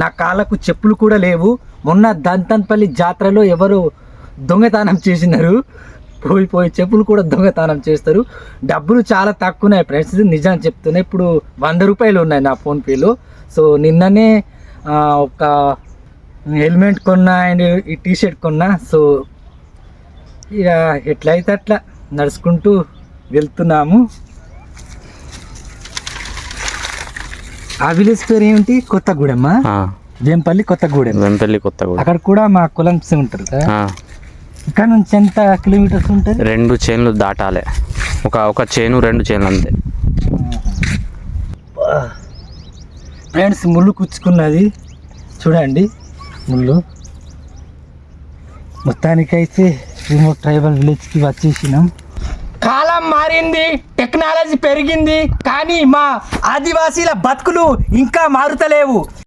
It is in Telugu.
నా కాళ్ళకు చెప్పులు కూడా లేవు. మొన్న దంతన్పల్లి జాతరలో ఎవరు దొంగతనం చేసినారు. పోయి పోయి చెప్పులు కూడా దొంగతనం చేస్తారు. డబ్బులు చాలా తక్కువ ఉన్నాయి ఫ్రెండ్స్ నిజాన్ని నిజం చెప్తున్నా. ఇప్పుడు వంద రూపాయలు ఉన్నాయి నా ఫోన్పేలో సో నిన్ననే ఒక హెల్మెట్ కొన్నా అండ్ ఈ టీ షర్ట్ కొన్నా. సో ఇక ఎట్లయితే అట్లా నడుచుకుంటూ వెళ్తున్నాము. ఆ విలేజ్ పేరు ఏమిటి? కొత్తగూడెమ్మా వేంపల్లి కొత్తగూడెం. వెంపల్లి కొత్తగూడ. అక్కడ కూడా మా కులం ఉంటారు ఇక్కడ నుంచి ఎంత కిలోమీటర్స్ ఉంటుంది? రెండు చైన్లు దాటాలి. ఒక ఒక చైను రెండు చైన్లు అంతే. ఫ్రెండ్స్ ముళ్ళు కుచ్చుకున్నది. చూడండి ముళ్ళు. మొత్తానికైతే రిమోట్ ట్రైబల్ విలేజ్కి వచ్చేసినాం. కాలం మారింది టెక్నాలజీ పెరిగింది కానీ మా ఆదివాసీల బతుకులు ఇంకా మారుతలేవు.